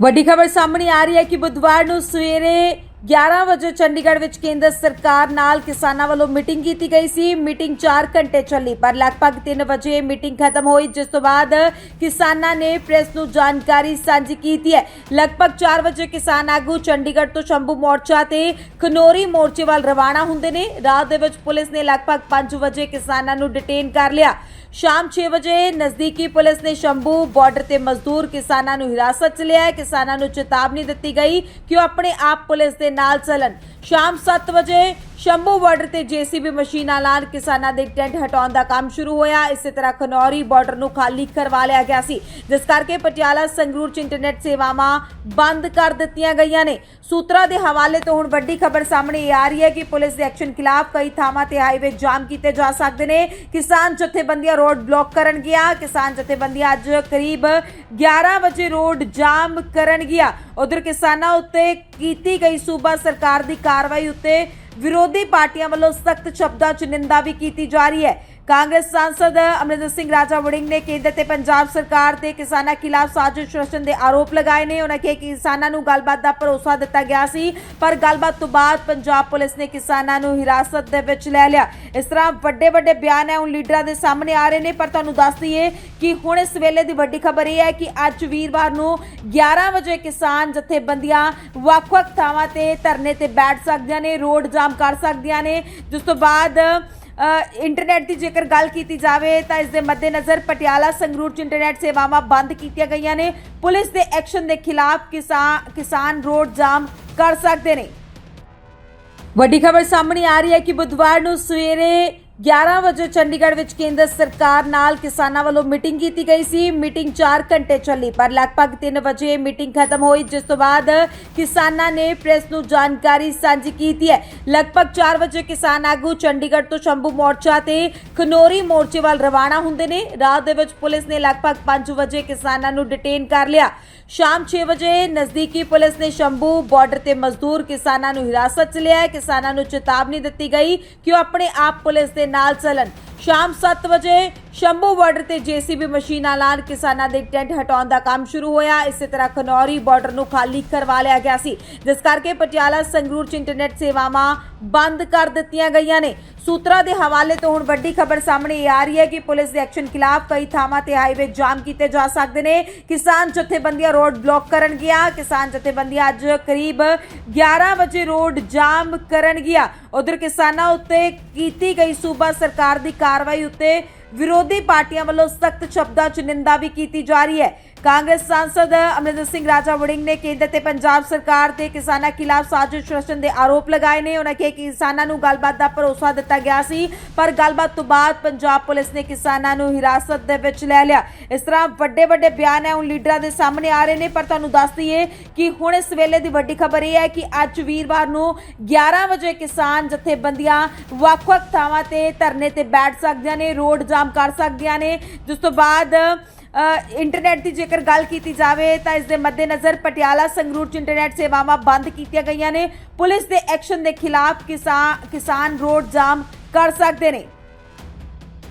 ਵੱਡੀ ਖਬਰ ਸਾਹਮਣੇ ਆ ਰਹੀ ਹੈ ਕਿ ਬੁੱਧਵਾਰ ਨੂੰ ਸਵੇਰੇ 11 ਵਜੇ ਚੰਡੀਗੜ੍ਹ ਵਿੱਚ ਕੇਂਦਰ ਸਰਕਾਰ ਨਾਲ ਕਿਸਾਨਾਂ ਵੱਲੋਂ ਮੀਟਿੰਗ ਕੀਤੀ ਗਈ ਸੀ। ਮੀਟਿੰਗ 4 ਘੰਟੇ ਚੱਲੀ, ਪਰ ਲਗਭਗ 3 ਵਜੇ ਮੀਟਿੰਗ ਖਤਮ ਹੋਈ, ਜਿਸ ਤੋਂ ਬਾਅਦ ਕਿਸਾਨਾਂ ਨੇ ਪ੍ਰੈਸ ਨੂੰ ਜਾਣਕਾਰੀ ਸਾਂਝੀ ਕੀਤੀ ਹੈ। ਲਗਭਗ 4 ਵਜੇ ਕਿਸਾਨ ਆਗੂ ਚੰਡੀਗੜ੍ਹ ਤੋਂ ਸ਼ੰਭੂ ਮੋਰਚਾ ਤੇ ਖਨੋਰੀ ਮੋਰਚੇ ਵੱਲ ਰਵਾਨਾ ਹੁੰਦੇ ਨੇ। ਰਾਤ ਦੇ ਵਿੱਚ ਪੁਲਿਸ ਨੇ ਲਗਭਗ 5 ਵਜੇ ਕਿਸਾਨਾਂ ਨੂੰ ਡਿਟੇਨ ਕਰ ਲਿਆ। ਸ਼ਾਮ 6 ਵਜੇ ਨਜ਼ਦੀਕੀ ਪੁਲਿਸ ਨੇ ਸ਼ੰਭੂ ਬਾਰਡਰ ਤੇ ਮਜ਼ਦੂਰ ਕਿਸਾਨਾਂ ਨੂੰ ਹਿਰਾਸਤ 'ਚ ਲਿਆ ਕਿਸਾਨਾਂ ਨੂੰ ਚੇਤਾਵਨੀ ਦਿੱਤੀ ਗਈ ਕਿ ਉਹ ਆਪਣੇ ਆਪ ਪੁਲਿਸ ਦੇ ਨਾਲ ਚੱਲਣ। ਸ਼ਾਮ 7 ਵਜੇ ਸ਼ੰਭੂ ਬਾਰਡਰ ਤੇ ਜੀਸੀਬੀ ਮਸ਼ੀਨਾਂ ਨਾਲ ਕਿਸਾਨਾਂ ਦੇ ਟੈਂਟ ਹਟਾਉਣ ਦਾ ਕੰਮ ਸ਼ੁਰੂ ਹੋਇਆ। ਇਸੇ ਤਰ੍ਹਾਂ ਖਨੌਰੀ ਬਾਰਡਰ ਨੂੰ ਖਾਲੀ ਕਰਵਾ ਲਿਆ ਗਿਆ ਸੀ। ਜਿਸ ਕਰਕੇ ਪਟਿਆਲਾ, ਸੰਗਰੂਰ ਚ ਇੰਟਰਨੈਟ ਸੇਵਾਵਾਂ ਬੰਦ ਕਰ ਦਿੱਤੀਆਂ ਗਈਆਂ ਨੇ। ਸੂਤਰਾਂ ਦੇ ਹਵਾਲੇ ਤੋਂ ਹੁਣ ਵੱਡੀ ਖਬਰ ਸਾਹਮਣੇ ਆ ਰਹੀ ਹੈ ਕਿ ਪੁਲਿਸ ਦੇ ਐਕਸ਼ਨ ਖਿਲਾਫ ਕਈ ਥਾਵਾਂ ਤੇ ਹਾਈਵੇ ਜਾਮ ਕੀਤੇ ਜਾ ਸਕਦੇ ਨੇ। ਕਿਸਾਨ ਜਥੇਬੰਦੀਆਂ ਰੋਡ ਬਲੌਕ ਕਰਨਗੀਆਂ ਕਿਸਾਨ ਜਥੇਬੰਦੀਆਂ ਅੱਜ ਕਰੀਬ 11 ਵਜੇ ਰੋਡ ਜਾਮ ਕਰਨਗੀਆਂ ਉਧਰ ਕਿਸਾਨਾਂ ਉੱਤੇ ਕੀਤੀ ਗਈ ਸੂਬਾ ਸਰਕਾਰ ਦੀ ਕਾਰਵਾਈ ਉੱਤੇ ਵਿਰੋਧੀ ਪਾਰਟੀਆਂ ਵੱਲੋਂ ਸਖਤ ਸ਼ਬਦਾਂ 'ਚ ਨਿੰਦਾ ਵੀ ਕੀਤੀ ਜਾ ਰਹੀ ਹੈ। ਕਾਂਗਰਸ ਸਾਂਸਦ ਅਮਰਿੰਦਰ ਸਿੰਘ ਰਾਜਾ ਵੜਿੰਗ ਨੇ ਕੇਂਦਰ ਤੇ ਪੰਜਾਬ ਸਰਕਾਰ ਤੇ ਕਿਸਾਨਾਂ ਖਿਲਾਫ ਸਾਜ਼ਿਸ਼ ਰਚਨ ਦੇ ਆਰੋਪ ਲਗਾਏ ਨੇ। ਉਹਨਾਂ ਕਿਹਾ ਕਿ ਕਿਸਾਨਾਂ ਨੂੰ ਗੱਲਬਾਤ ਦਾ ਭਰੋਸਾ ਦਿੱਤਾ ਗਿਆ ਸੀ, ਪਰ ਗੱਲਬਾਤ ਤੋਂ ਬਾਅਦ ਪੰਜਾਬ ਪੁਲਿਸ ਨੇ ਕਿਸਾਨਾਂ ਨੂੰ ਹਿਰਾਸਤ ਦੇ ਵਿੱਚ ਲੈ ਲਿਆ। ਇਸ ਤਰ੍ਹਾਂ ਵੱਡੇ ਵੱਡੇ ਬਿਆਨ ਹੈ ਉਹ ਲੀਡਰਾਂ ਦੇ ਸਾਹਮਣੇ ਆ ਰਹੇ ਨੇ, ਪਰ ਤੁਹਾਨੂੰ ਦੱਸ ਦਈਏ ਕਿ ਹੁਣ ਇਸ ਵੇਲੇ ਦੀ ਵੱਡੀ ਖਬਰ ਇਹ ਹੈ ਕਿ ਅੱਜ ਵੀਰਵਾਰ ਨੂੰ 11 ਵਜੇ ਕਿਸਾਨ ਜਥੇਬੰਦੀਆਂ ਵੱਖ-ਵੱਖ ਥਾਵਾਂ ਤੇ ਧਰਨੇ ਤੇ ਬੈਠ ਸਕਦੀਆਂ ਨੇ, ਰੋਡ ਜਾਮ ਕਰ ਸਕਦੀਆਂ ਨੇ। ਜਿਸ ਤੋਂ ਬਾਅਦ ਇੰਟਰਨੈਟ ਦੀ ਜੇਕਰ ਗੱਲ ਕੀਤੀ ਜਾਵੇ ਤਾਂ ਇਸ ਦੇ ਮੱਦੇਨਜ਼ਰ ਪਟਿਆਲਾ ਸੰਗਰੂਰ ਚ ਇੰਟਰਨੈਟ ਸੇਵਾਵਾਂ ਬੰਦ ਕੀਤੀਆਂ ਗਈਆਂ ਨੇ। ਪੁਲਿਸ ਦੇ ਐਕਸ਼ਨ ਦੇ ਖਿਲਾਫ ਕਿਸਾਨ ਕਿਸਾਨ ਰੋਡ ਜਾਮ ਕਰ ਸਕਦੇ ਨੇ। ਵੱਡੀ ਖਬਰ ਸਾਹਮਣੇ ਆ ਰਹੀ ਹੈ ਕਿ ਬੁੱਧਵਾਰ ਨੂੰ ਸਵੇਰੇ 11 ਵਜੇ ਚੰਡੀਗੜ੍ਹ ਵਿੱਚ ਕੇਂਦਰ ਸਰਕਾਰ ਨਾਲ ਕਿਸਾਨਾਂ ਵੱਲੋਂ ਮੀਟਿੰਗ ਕੀਤੀ ਗਈ ਸੀ। ਮੀਟਿੰਗ 4 ਘੰਟੇ ਚੱਲੀ, ਪਰ ਲਗਭਗ 3 ਵਜੇ ਮੀਟਿੰਗ ਖਤਮ ਹੋਈ, ਜਿਸ ਤੋਂ ਬਾਅਦ ਕਿਸਾਨਾਂ ਨੇ ਪ੍ਰੈਸ ਨੂੰ ਜਾਣਕਾਰੀ ਸਾਂਝੀ ਕੀਤੀ ਹੈ। ਲਗਭਗ 4 ਵਜੇ ਕਿਸਾਨ ਆਗੂ ਚੰਡੀਗੜ੍ਹ ਤੋਂ ਸ਼ੰਭੂ ਮੋਰਚਾ ਤੇ ਖਨੋਰੀ ਮੋਰਚੇ ਵੱਲ ਰਵਾਨਾ ਹੁੰਦੇ ਨੇ। ਰਾਤ ਦੇ ਵਿੱਚ ਪੁਲਿਸ ਨੇ ਲਗਭਗ 5 ਵਜੇ ਕਿਸਾਨਾਂ ਨੂੰ ਡਿਟੇਨ ਕਰ ਲਿਆ। ਸ਼ਾਮ 6 ਵਜੇ ਨਜ਼ਦੀਕੀ ਪੁਲਿਸ ਨੇ ਸ਼ੰਭੂ ਬਾਰਡਰ ਤੇ ਮਜ਼ਦੂਰ ਕਿਸਾਨਾਂ ਨੂੰ ਹਿਰਾਸਤ 'ਚ ਲਿਆ ਕਿਸਾਨਾਂ ਨੂੰ ਚੇਤਾਵਨੀ ਦਿੱਤੀ ਗਈ ਕਿ ਉਹ ਆਪਣੇ ਆਪ ਪੁਲਿਸ ਦੇ ਨਾਲ ਚੱਲਣ। ਸ਼ਾਮ 7 ਵਜੇ ਸ਼ੰਭੂ ਬਾਰਡਰ ਤੇ ਜੀਸੀਬੀ ਮਸ਼ੀਨਾਂ ਨਾਲ ਕਿਸਾਨਾਂ ਦੇ ਟੈਂਟ ਹਟਾਉਣ ਦਾ ਕੰਮ ਸ਼ੁਰੂ ਹੋਇਆ। ਇਸੇ ਤਰ੍ਹਾਂ ਖਨੌਰੀ ਬਾਰਡਰ ਨੂੰ ਖਾਲੀ ਕਰਵਾ ਲਿਆ ਗਿਆ ਸੀ। ਜਿਸ ਕਰਕੇ ਪਟਿਆਲਾ, ਸੰਗਰੂਰ ਚ ਇੰਟਰਨੈਟ ਸੇਵਾਵਾਂ ਬੰਦ ਕਰ ਦਿੱਤੀਆਂ ਗਈਆਂ ਨੇ। ਸੂਤਰਾਂ ਦੇ ਹਵਾਲੇ ਤੋਂ ਹੁਣ ਵੱਡੀ ਖਬਰ ਸਾਹਮਣੇ ਆ ਰਹੀ ਹੈ ਕਿ ਪੁਲਿਸ ਦੇ ਐਕਸ਼ਨ ਖਿਲਾਫ ਕਈ ਥਾਵਾਂ ਤੇ ਹਾਈਵੇ ਜਾਮ ਕੀਤੇ ਜਾ ਸਕਦੇ ਨੇ। ਕਿਸਾਨ ਜਥੇਬੰਦੀਆਂ ਰੋਡ ਬਲੌਕ ਕਰਨਗੀਆਂ ਕਿਸਾਨ ਜਥੇਬੰਦੀਆਂ ਅੱਜ ਕਰੀਬ 11 ਵਜੇ ਰੋਡ ਜਾਮ ਕਰਨਗੀਆਂ ਉਧਰ ਕਿਸਾਨਾਂ ਉੱਤੇ ਕੀਤੀ ਗਈ ਸੂਬਾ ਸਰਕਾਰ ਦੀ ਕਾਰਵਾਈ ਉੱਤੇ ਵਿਰੋਧੀ ਪਾਰਟੀਆਂ ਵੱਲੋਂ ਸਖਤ ਸ਼ਬਦਾਂ 'ਚ ਨਿੰਦਾ ਵੀ ਕੀਤੀ ਜਾ ਰਹੀ ਹੈ। ਕਾਂਗਰਸ ਸਾਂਸਦ ਅਮਰਿੰਦਰ ਸਿੰਘ ਰਾਜਾ ਵੜਿੰਗ ਨੇ ਕੇਂਦਰ ਤੇ ਪੰਜਾਬ ਸਰਕਾਰ ਤੇ ਕਿਸਾਨਾਂ ਖਿਲਾਫ ਸਾਜ਼ਿਸ਼ ਰਚਨ ਦੇ ਆਰੋਪ ਲਗਾਏ ਨੇ। ਉਹਨਾਂ ਕਿਹਾ ਕਿ ਕਿਸਾਨਾਂ ਨੂੰ ਗੱਲਬਾਤ ਦਾ ਭਰੋਸਾ ਦਿੱਤਾ ਗਿਆ ਸੀ, ਪਰ ਗੱਲਬਾਤ ਤੋਂ ਬਾਅਦ ਪੰਜਾਬ ਪੁਲਿਸ ਨੇ ਕਿਸਾਨਾਂ ਨੂੰ ਹਿਰਾਸਤ ਦੇ ਵਿੱਚ ਲੈ ਲਿਆ। ਇਸ ਤਰ੍ਹਾਂ ਵੱਡੇ ਵੱਡੇ ਬਿਆਨ ਹੈ ਉਹ ਲੀਡਰਾਂ ਦੇ ਸਾਹਮਣੇ ਆ ਰਹੇ ਨੇ, ਪਰ ਤੁਹਾਨੂੰ ਦੱਸ ਦਈਏ ਕਿ ਹੁਣ ਇਸ ਵੇਲੇ ਦੀ ਵੱਡੀ ਖਬਰ ਇਹ ਹੈ ਕਿ ਅੱਜ ਵੀਰਵਾਰ ਨੂੰ 11 ਵਜੇ ਕਿਸਾਨ ਜਥੇਬੰਦੀਆਂ ਵੱਖ-ਵੱਖ ਥਾਵਾਂ ਤੇ ਧਰਨੇ ਤੇ ਬੈਠ ਸਕਦੀਆਂ ਨੇ, ਰੋਡ ਜਾਮ ਕਰ ਸਕਦੀਆਂ ਨੇ। ਜਿਸ ਤੋਂ ਬਾਅਦ ਇੰਟਰਨੈਟ ਦੀ ਜੇਕਰ ਗੱਲ ਕੀਤੀ ਜਾਵੇ ਤਾਂ ਇਸ ਦੇ ਮੱਦੇਨਜ਼ਰ ਪਟਿਆਲਾ ਸੰਗਰੂਰ ਚ ਇੰਟਰਨੈਟ ਸੇਵਾਵਾਂ ਬੰਦ ਕੀਤੀਆਂ ਗਈਆਂ ਨੇ। ਪੁਲਿਸ ਦੇ ਐਕਸ਼ਨ ਦੇ ਖਿਲਾਫ ਕਿਸਾਨ ਕਿਸਾਨ ਰੋਡ ਜਾਮ ਕਰ ਸਕਦੇ ਨੇ।